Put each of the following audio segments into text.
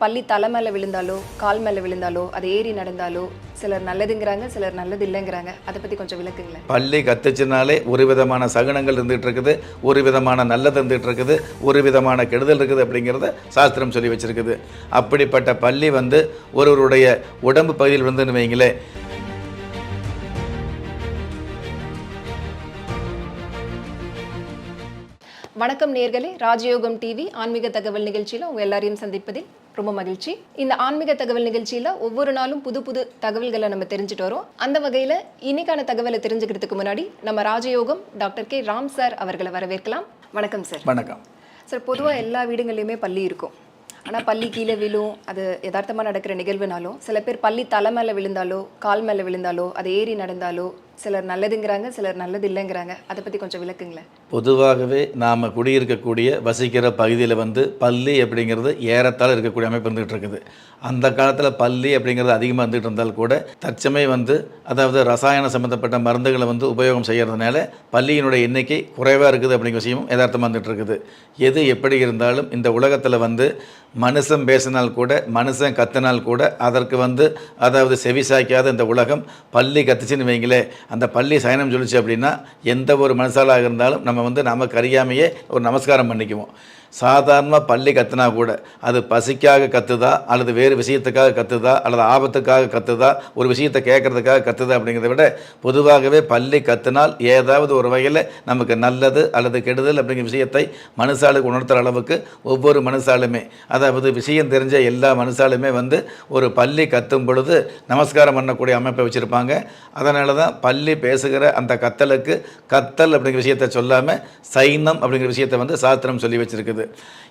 பள்ளி தலை மேலே விழுந்தாலோ கால் மேலே விழுந்தாலோ அது ஏறி நடந்தாலோ சிலர் நல்லதுங்கிறாங்க சிலர் நல்லது இல்லைங்கிறாங்க. அதை பற்றி கொஞ்சம் விளக்குங்களேன். பள்ளி கத்துச்சுனாலே ஒரு விதமான சகுனங்கள் இருந்துகிட்டு இருக்குது ஒரு விதமான நல்லது இருந்துகிட்டு இருக்குது ஒரு விதமான கெடுதல் இருக்குது அப்படிங்கிறத சாஸ்திரம் சொல்லி வச்சிருக்குது. அப்படிப்பட்ட பள்ளி வந்து ஒருவருடைய உடம்பு பகுதியில் விழுந்துன்னு வைங்களேன். வணக்கம் நேர்களே ராஜயோகம் டிவி ஆன்மீக தகவல் நிகழ்ச்சியில் உங்கள் எல்லாரையும் சந்திப்பதில் ரொம்ப மகிழ்ச்சி. இந்த ஆன்மீக தகவல் நிகழ்ச்சியில் ஒவ்வொரு நாளும் புது புது தகவல்களை நம்ம தெரிஞ்சுட்டு வரோம். அந்த வகையில் இன்னைக்கான தகவலை தெரிஞ்சுக்கிறதுக்கு முன்னாடி நம்ம ராஜயோகம் டாக்டர் கே. ராம் சார் அவர்களை வரவேற்கலாம். வணக்கம் சார். வணக்கம். சார் பொதுவாக எல்லா வீடுகள்லையுமே பள்ளி இருக்கும். ஆனால் பள்ளி கீழே விழும் அது யதார்த்தமாக நடக்கிற நிகழ்வுனாலும் சில பேர் பள்ளி தலை மேலே விழுந்தாலோ கால் மேலே விழுந்தாலோ அது ஏறி நடந்தாலோ சிலர் நல்லதுங்கிறாங்க சிலர் நல்லது இல்லைங்கிறாங்க அதை பற்றி கொஞ்சம் விளக்குங்களேன். பொதுவாகவே நாம் குடியிருக்கக்கூடிய வசிக்கிற பகுதியில் வந்து பள்ளி அப்படிங்கிறது ஏறத்தால் இருக்கக்கூடிய அமைப்பு இருந்துகிட்டு இருக்குது. அந்த காலத்தில் பள்ளி அப்படிங்கிறது அதிகமாக இருந்துகிட்டு இருந்தால் கூட தற்சமயம் வந்து அதாவது ரசாயன சம்மந்தப்பட்ட மருந்துகளை வந்து உபயோகம் செய்கிறதுனால பள்ளியினுடைய எண்ணிக்கை குறைவாக இருக்குது அப்படிங்கிற விஷயமும் யதார்த்தமாக வந்துட்டு இருக்குது. எது எப்படி இருந்தாலும் இந்த உலகத்தில் வந்து மனுஷன் பேசினால் கூட மனுஷன் கத்தினால் கூட அதற்கு வந்து அதாவது செவி சாய்க்காத இந்த உலகம் பள்ளி கத்துச்சுன்னு வைங்களேன். அந்த பள்ளி சயனம் சொல்லிச்சு அப்படின்னா எந்த ஒரு மனசாலாக இருந்தாலும் நம்ம வந்து நமக்கு அறியாமையே ஒரு நமஸ்காரம் பண்ணிக்குவோம். சாதாரணமாக பள்ளி கத்துனா கூட அது பசிக்காக கத்துதா அல்லது வேறு விஷயத்துக்காக கத்துதா அல்லது ஆபத்துக்காக கத்துதா ஒரு விஷயத்தை கேட்கறதுக்காக கத்துதா அப்படிங்கிறத விட பொதுவாகவே பள்ளி கத்துனால் ஏதாவது ஒரு வகையில் நமக்கு நல்லது அல்லது கெடுதல் அப்படிங்கிற விஷயத்தை மனுஷாளுக்கு உணர்த்துற அளவுக்கு ஒவ்வொரு மனுஷாலுமே அதாவது விஷயம் தெரிஞ்ச எல்லா மனுஷாலுமே வந்து ஒரு பள்ளி கத்தும் பொழுது நமஸ்காரம் பண்ணக்கூடிய அமைப்பை வச்சுருப்பாங்க. அதனால தான் பள்ளி பேசுகிற அந்த கத்தலுக்கு கத்தல் அப்படிங்கிற விஷயத்தை சொல்லாமல் சைனம் அப்படிங்கிற விஷயத்தை வந்து சாஸ்திரம் சொல்லி வச்சுருக்குது.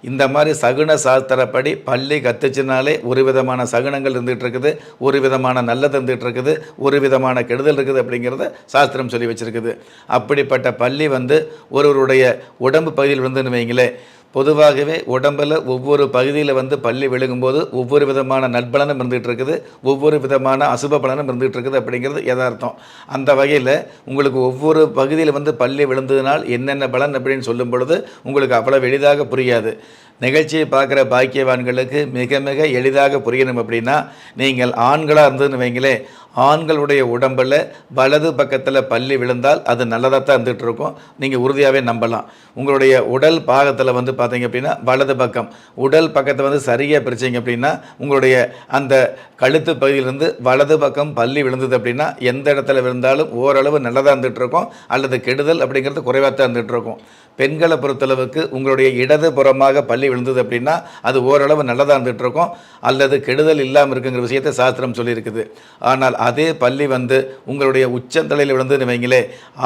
இந்த மாதிரி சகுன சாஸ்திரப்படி பள்ளி கத்துச்சுனாலே ஒரு விதமான சகுனங்கள் இருந்துகிட்டு இருக்குது ஒரு விதமான நல்லது இருந்துகிட்டு இருக்குது ஒரு விதமான கெடுதல் இருக்குது அப்படிங்கிறத சாஸ்திரம் சொல்லி வச்சிருக்குது. அப்படிப்பட்ட பள்ளி வந்து ஒருவருடைய உடம்பு பகுதியில் விழுந்துன்னு வைங்களேன் பொதுவாகவே உடம்பில் ஒவ்வொரு பகுதியில் வந்து பள்ளி விழுகும்போது ஒவ்வொரு விதமான நட்பலனும் இருந்துகிட்டு இருக்குது ஒவ்வொரு விதமான அசுப பலனும் இருந்துகிட்டு இருக்குது அப்படிங்கிறது யதார்த்தம். அந்த வகையில் உங்களுக்கு ஒவ்வொரு பகுதியில் வந்து பள்ளி விழுந்ததுனால் என்னென்ன பலன் அப்படின்னு சொல்லும் பொழுது உங்களுக்கு அவ்வளோ எளிதாக புரியாது. நிகழ்ச்சியை பார்க்குற பாக்கியவான்களுக்கு மிக மிக எளிதாக புரியணும் அப்படின்னா நீங்கள் ஆண்களாக இருந்ததுன்னு வைங்களேன் ஆண்களுடைய உடம்பில் வலது பக்கத்தில் பள்ளி விழுந்தால் அது நல்லதாக தான் இருந்துகிட்டு இருக்கும் நீங்கள் உறுதியாகவே நம்பலாம். உங்களுடைய உடல் பாகத்தில் வந்து பார்த்தீங்க அப்படின்னா வலது பக்கம். உடல் பக்கத்தை வந்து சரியாக பிரிச்சிங்க அப்படின்னா உங்களுடைய அந்த கழுத்து பகுதியிலிருந்து வலது பக்கம் பள்ளி விழுந்தது அப்படின்னா எந்த இடத்துல விழுந்தாலும் ஓரளவு நல்லதாக இருந்துகிட்டு இருக்கும் அல்லது கெடுதல் அப்படிங்கிறது குறைவாக தான் இருந்துகிட்டு இருக்கும் பெண்களை பொறுத்தளவுக்கு உங்களுடைய இடது புறமாக பள்ளி விழுந்தது அப்படின்னா அது ஓரளவு நல்லதாக இருந்துகிட்ருக்கும். அல்லது கெடுதல் இல்லாமல் இருக்குங்கிற விஷயத்தை சாஸ்திரம் சொல்லியிருக்குது. ஆனால் அதே பள்ளி வந்து உங்களுடைய உச்சந்தலையில் விழுந்ததுன்னு வைங்களே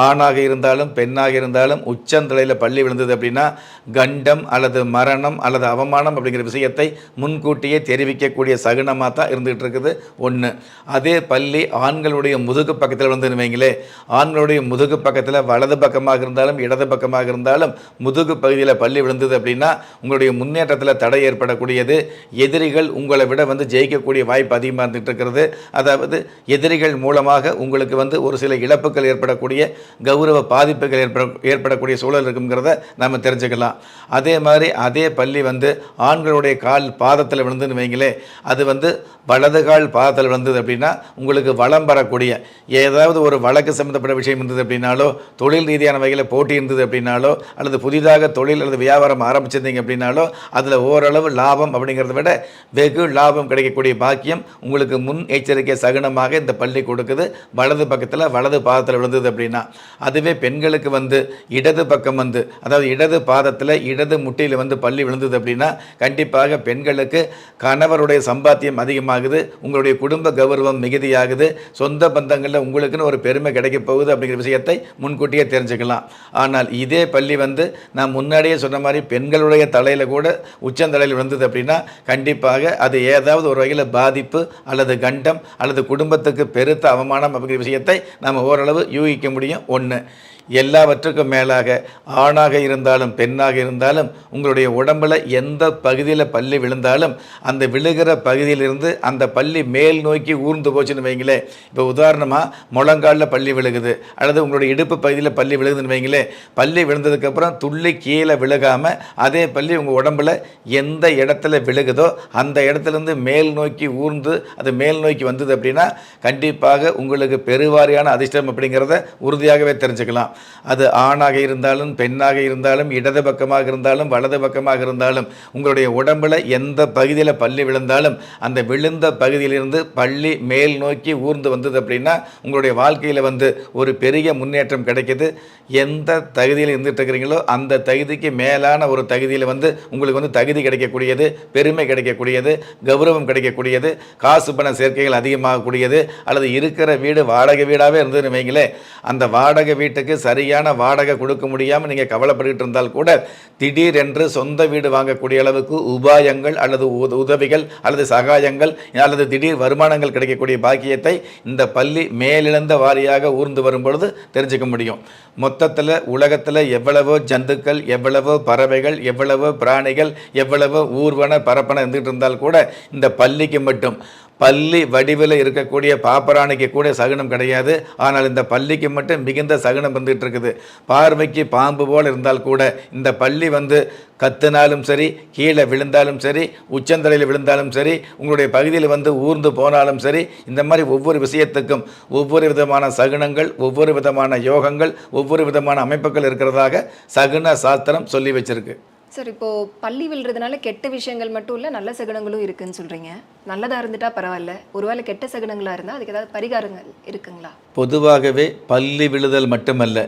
ஆணாக இருந்தாலும் பெண்ணாக இருந்தாலும் உச்சந்தலையில் பள்ளி விழுந்தது அப்படின்னா கண்டம் அல்லது மரணம் அல்லது அவமானம் அப்படிங்கிற விஷயத்தை முன்கூட்டியே தெரிவிக்கக்கூடிய சகுனமாக தான் இருந்துகிட்டு இருக்குது ஒன்று அதே பள்ளி ஆண்களுடைய முதுகு பக்கத்தில் விழுந்து வைங்களே ஆண்களுடைய முதுகு பக்கத்தில் வலது பக்கமாக இருந்தாலும் இடது பக்கமாக இருந்தாலும் முதுகு பகுதியில் பள்ளி விழுந்தது அப்படின்னா உங்களுடைய முன்னேற்றத்தில் தடை ஏற்படக்கூடியது. எதிரிகள் உங்களை விட வந்து ஜெயிக்கக்கூடிய வாய்ப்பு அதிகமாக இருந்துகிட்டு இருக்கிறது. அதாவது எதிரிகள் மூலமாக உங்களுக்கு வந்து ஒரு சில இழப்புகள் ஏற்படக்கூடிய கௌரவ பாதிப்புகள் ஏற்பட ஏற்படக்கூடிய சூழல் இருக்குங்கிறத நம்ம தெரிஞ்சுக்கலாம். அதே மாதிரி அதே பள்ளி வந்து ஆண்களுடைய கால் பாதத்தில் விழுந்துன்னு வைங்களே அது வந்து வலது கால் பாதத்தில் விழுந்தது அப்படின்னா உங்களுக்கு வளம் வரக்கூடிய ஏதாவது ஒரு வழக்கு சம்மந்தப்பட்ட விஷயம் இருந்தது அப்படின்னாலோ தொழில் ரீதியான வகையில் போட்டி இருந்தது அப்படின்னாலோ அல்லது புதிதாக தொழில் அல்லது வியாபாரம் ஆரம்பிச்சிருந்தீங்க அப்படின்னாலோ அதில் ஓரளவு லாபம் அப்படிங்கிறத விட வெகு லாபம் கிடைக்கக்கூடிய பாக்கியம் உங்களுக்கு முன் எச்சரிக்கை சகுனமாக இந்த பள்ளி கொடுக்குது. வலது பக்கத்தில் வலது பாதத்தில் விழுந்தது அப்படின்னா அதுவே பெண்களுக்கு வந்து இடது பக்கம் வந்து அதாவது இடது பாதத்தில் இடது முட்டியில் வந்து பள்ளி விழுந்தது அப்படின்னா கண்டிப்பாக பெண்களுக்கு கணவருடைய சம்பாத்தியம் அதிகமாகுது. உங்களுடைய குடும்ப கௌரவம் மிகுதியாகுது. சொந்த பந்தங்களில் உங்களுக்குன்னு ஒரு பெருமை கிடைக்க போகுது அப்படிங்கிற விஷயத்தை முன்கூட்டியே தெரிஞ்சுக்கலாம். ஆனால் இதே பள்ளி வந்து நான் முன்னாடியே சொன்ன மாதிரி பெண்களுடைய தலையில் கூட உச்சந்தலையில் விழுந்தது அப்படின்னா கண்டிப்பாக அது ஏதாவது ஒரு வகையில் பாதிப்பு அல்லது கண்டம் அல்லது குடும்பத்துக்கு பெருத்த அவமானம் அப்படிங்கிற விஷயத்தை நாம் ஓரளவு யூகிக்க முடியும். ஒன்று எல்லாவற்றுக்கும் மேலாக ஆணாக இருந்தாலும் பெண்ணாக இருந்தாலும் உங்களுடைய உடம்புல எந்த பகுதியில் பள்ளி விழுந்தாலும் அந்த விழுகிற பகுதியிலிருந்து அந்த பள்ளி மேல் நோக்கி ஊர்ந்து போச்சுன்னு வைங்களேன் இப்போ உதாரணமாக முழங்காலில் பள்ளி விழுகுது அல்லது உங்களுடைய இடுப்பு பகுதியில் பள்ளி விழுகுதுன்னு வைங்களேன் பள்ளி விழுந்ததுக்கப்புறம் துள்ளி கீழே விழுகாமல் அதே பள்ளி உங்கள் உடம்புல எந்த இடத்துல விழுகுதோ அந்த இடத்துலேருந்து மேல் நோக்கி ஊர்ந்து அது மேல் நோக்கி வந்தது அப்படின்னா கண்டிப்பாக உங்களுக்கு பெருவாரியான அதிர்ஷ்டம் அப்படிங்கிறத உறுதியாகவே தெரிஞ்சுக்கலாம். அது ஆணாக இருந்தாலும் பெண்ணாக இருந்தாலும் இடது பக்கமாக இருந்தாலும் வலது பக்கமாக இருந்தாலும் உங்களுடைய உடம்புல எந்த பகுதியில் பள்ளி விழுந்தாலும் அந்த விழுந்த பகுதியிலிருந்து பள்ளி மேல் நோக்கி ஊர்ந்து வந்தது அப்படின்னா உங்களுடைய வாழ்க்கையில் வந்து ஒரு பெரிய முன்னேற்றம் கிடைக்கிது. எந்த தகுதியில் இருந்துட்டு இருக்கிறீங்களோ அந்த தகுதிக்கு மேலான ஒரு தகுதியில் வந்து உங்களுக்கு வந்து தகுதி கிடைக்கக்கூடியது பெருமை கிடைக்கக்கூடியது கௌரவம் கிடைக்கக்கூடியது காசு பண சேர்க்கைகள் அதிகமாகக்கூடியது அல்லது இருக்கிற வீடு வாடகை வீடாகவே இருந்ததுன்னு வைங்களேன் அந்த வாடகை வீட்டுக்கு சரியான வாடகை கொடுக்க முடியாமல் நீங்கள் கவலைப்பட்டுக்கிட்டு இருந்தால் கூட திடீரென்று சொந்த வீடு வாங்கக்கூடிய அளவுக்கு உபாயங்கள் அல்லது உத- உதவிகள் அல்லது சகாயங்கள் அல்லது திடீர் வருமானங்கள் கிடைக்கக்கூடிய பாக்கியத்தை இந்த பள்ளி மேலிழந்த வாரியாக ஊர்ந்து வரும்பொழுது தெரிஞ்சுக்க முடியும். மொத்தத்தில் உலகத்தில் எவ்வளவோ ஜந்துக்கள் எவ்வளவோ பறவைகள் எவ்வளவோ பிராணிகள் எவ்வளவோ ஊர்வன பரப்பன இருந்துகிட்டு இருந்தால் கூட இந்த பள்ளிக்கு மட்டும் பள்ளி வடிவில் இருக்கக்கூடிய பாப்பராணிக்கு கூட சகுனம் கிடையாது. ஆனால் இந்த பள்ளிக்கு மட்டும் மிகுந்த சகுனம் வந்துட்டு இருக்குது. பார்வைக்கு பாம்பு போல் இருந்தால் கூட இந்த பள்ளி வந்து கத்துனாலும் சரி கீழே விழுந்தாலும் சரி உச்சந்தலையில் விழுந்தாலும் சரி உங்களுடைய பகுதியில் வந்து ஊர்ந்து போனாலும் சரி இந்த மாதிரி ஒவ்வொரு விஷயத்துக்கும் ஒவ்வொரு விதமான சகுனங்கள் ஒவ்வொரு விதமான யோகங்கள் ஒவ்வொரு விதமான அமைப்புகள் இருக்கிறதாக சகுன சாஸ்திரம் சொல்லி வச்சிருக்கு. சார் இப்போ பள்ளி விழுறதுனால கெட்ட விஷயங்கள் மட்டும் இல்லை நல்ல சகுனங்களும் இருக்குன்னு சொல்றீங்க. நல்லதா இருந்துட்டா பரவாயில்ல. ஒருவேளை கெட்ட சகுனங்களா இருந்தால் அதுக்கு ஏதாவது பரிகாரங்கள் இருக்குங்களா? பொதுவாகவே பள்ளி விழுதல் மட்டுமல்ல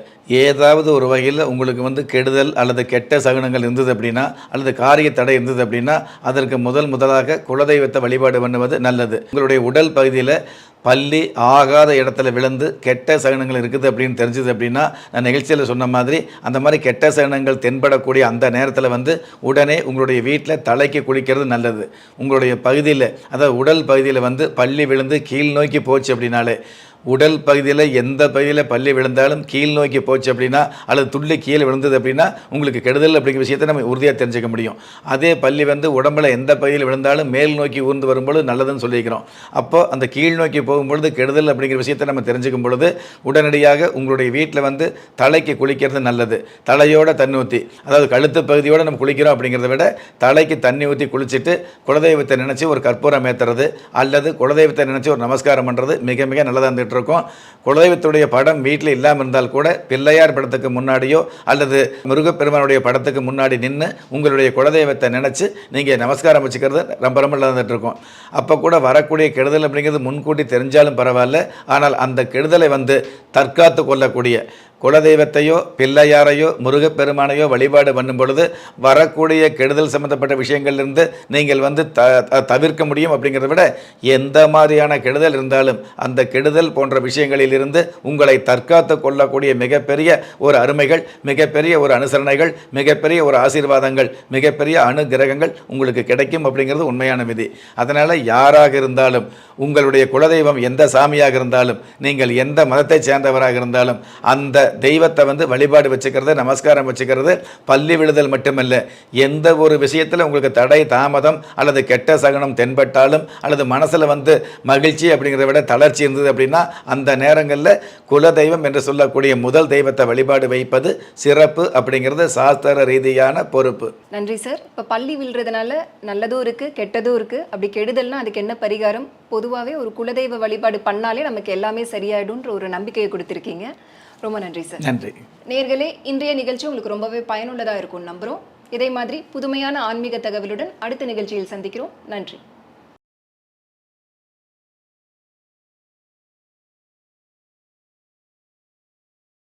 ஏதாவது ஒரு வகையில் உங்களுக்கு வந்து கெடுதல் அல்லது கெட்ட சகுனங்கள் இருந்தது அப்படின்னா அல்லது காரிய தடை இருந்தது அப்படின்னா அதற்கு முதல் முதலாக குலதெய்வத்தை வழிபாடு பண்ணுவது நல்லது. உங்களுடைய உடல் பகுதியில் பள்ளி ஆகாத இடத்துல விழுந்து கெட்ட சகனங்கள் இருக்குது அப்படின்னு தெரிஞ்சுது அப்படின்னா நான் நிகழ்ச்சியில் சொன்ன மாதிரி அந்த மாதிரி கெட்ட சகனங்கள் தென்படக்கூடிய அந்த நேரத்தில் வந்து உடனே உங்களுடைய வீட்டில் தலைக்கு குளிக்கிறது நல்லது. உங்களுடைய பகுதியில் அதாவது உடல் பகுதியில் வந்து பள்ளி விழுந்து கீழ் நோக்கி போச்சு அப்படின்னாலே உடல் பகுதியில் எந்த பகுதியில் பள்ளி விழுந்தாலும் கீழ் நோக்கி போச்சு அப்படின்னா அல்லது துள்ளி கீழே விழுந்தது அப்படின்னா உங்களுக்கு கெடுதல் அப்படிங்கிற விஷயத்தை நம்ம உறுதியாக தெரிஞ்சுக்க முடியும். அதே பள்ளி வந்து உடம்புல எந்த பகுதியில் விழுந்தாலும் மேல் நோக்கி ஊர்ந்து வரும்பொழுது நல்லதுன்னு சொல்லியிருக்கிறோம் அப்போ அந்த கீழ் நோக்கி போகும்பொழுது கெடுதல் அப்படிங்கிற விஷயத்தை நம்ம தெரிஞ்சுக்கும் பொழுது உடனடியாக உங்களுடைய வீட்டில் வந்து தலைக்கு குளிக்கிறது நல்லது. தலையோட தண்ணி ஊற்றி அதாவது கழுத்து பகுதியோடு நம்ம குளிக்கிறோம் அப்படிங்கிறத விட தலைக்கு தண்ணி ஊற்றி குளிச்சுட்டு குலதெய்வத்தை நினச்சி ஒரு கற்பூரம் ஏற்றுறது அல்லது குலதெய்வத்தை நினச்சி ஒரு நமஸ்காரம் பண்ணுறது மிக மிக நல்லதாக இருந்துகிட்டு இருக்கும் குலதெய்வத்துடைய படம் வீட்டில் இல்லாமல் இருந்தால் கூட பிள்ளையார் படத்துக்கு முன்னாடியோ அல்லது முருகப்பெருமானுடைய படத்துக்கு முன்னாடி நின்று உங்களுடைய குலதெய்வத்தை நினச்சி நீங்கள் நமஸ்காரம் வச்சுக்கிறது ரொம்ப ரொம்ப நல்லா அப்போ கூட வரக்கூடிய கெடுதல் அப்படிங்கிறது முன்கூட்டி தெரிஞ்சாலும் பரவாயில்ல. ஆனால் அந்த கெடுதலை வந்து தற்காத்து கொள்ளக்கூடிய குலதெய்வத்தையோ பிள்ளையாரையோ முருகப்பெருமானையோ வழிபாடு பண்ணும் பொழுது வரக்கூடிய கெடுதல் சம்பந்தப்பட்ட விஷயங்கள்லேருந்து நீங்கள் வந்து த த- தவிர்க்க முடியும் அப்படிங்கிறத விட எந்த மாதிரியான கெடுதல் இருந்தாலும் அந்த கெடுதல் போன்ற விஷயங்களிலிருந்து உங்களை தற்காத்து கொள்ளக்கூடிய மிகப்பெரிய ஒரு அருமைகள் மிகப்பெரிய ஒரு அனுசரணைகள் மிகப்பெரிய ஒரு ஆசீர்வாதங்கள் மிகப்பெரிய அனுகிரகங்கள் உங்களுக்கு கிடைக்கும் அப்படிங்கிறது உண்மையான விதி. அதனால் யாராக இருந்தாலும் உங்களுடைய குலதெய்வம் எந்த சாமியாக இருந்தாலும் நீங்கள் எந்த மதத்தை சேர்ந்தவராக இருந்தாலும் அந்த தெய்வத்தை வந்து வழிபாடு வச்சுக்கிறது நமஸ்காரம் வச்சுக்கிறது பள்ளி விழுதல் மட்டுமல்ல. எந்த ஒரு விஷயத்தில் உங்களுக்கு தடை தாமதம் அல்லது கெட்ட சகனம் தென்பட்டாலும் அல்லது மனசில் வந்து மகிழ்ச்சி அப்படிங்கிறத விட தளர்ச்சி இருந்தது அப்படின்னா அந்த நேரங்களில் குல தெய்வம் என்று சொல்லக்கூடிய முதல் தெய்வத்தை வழிபாடு வைப்பது சிறப்பு அப்படிங்கிறது சாஸ்திர ரீதியான பொறுப்பு. நன்றி சார். இப்போ பள்ளி விழுறதுனால நல்லதும் இருக்குது கெட்டதும் இருக்குது அப்படி கெடுதல்னா அதுக்கு என்ன பரிகாரம்? பொதுவாகவே ஒரு குலதெய்வ வழிபாடு பண்ணாலே நமக்கு எல்லாமே சரியாயிடும்ன்ற ஒரு நம்பிக்கையை கொடுத்துருக்கீங்க. ரொம்ப நன்றி சார் நன்றி. நேர்களே இன்றைய நிகழ்ச்சி உங்களுக்கு ரொம்பவே பயனுள்ளதாக இருக்கும் நம்புகிறோம் இதே மாதிரி புதுமையான ஆன்மீக தகவலுடன் அடுத்த நிகழ்ச்சியில் சந்திக்கிறோம். நன்றி.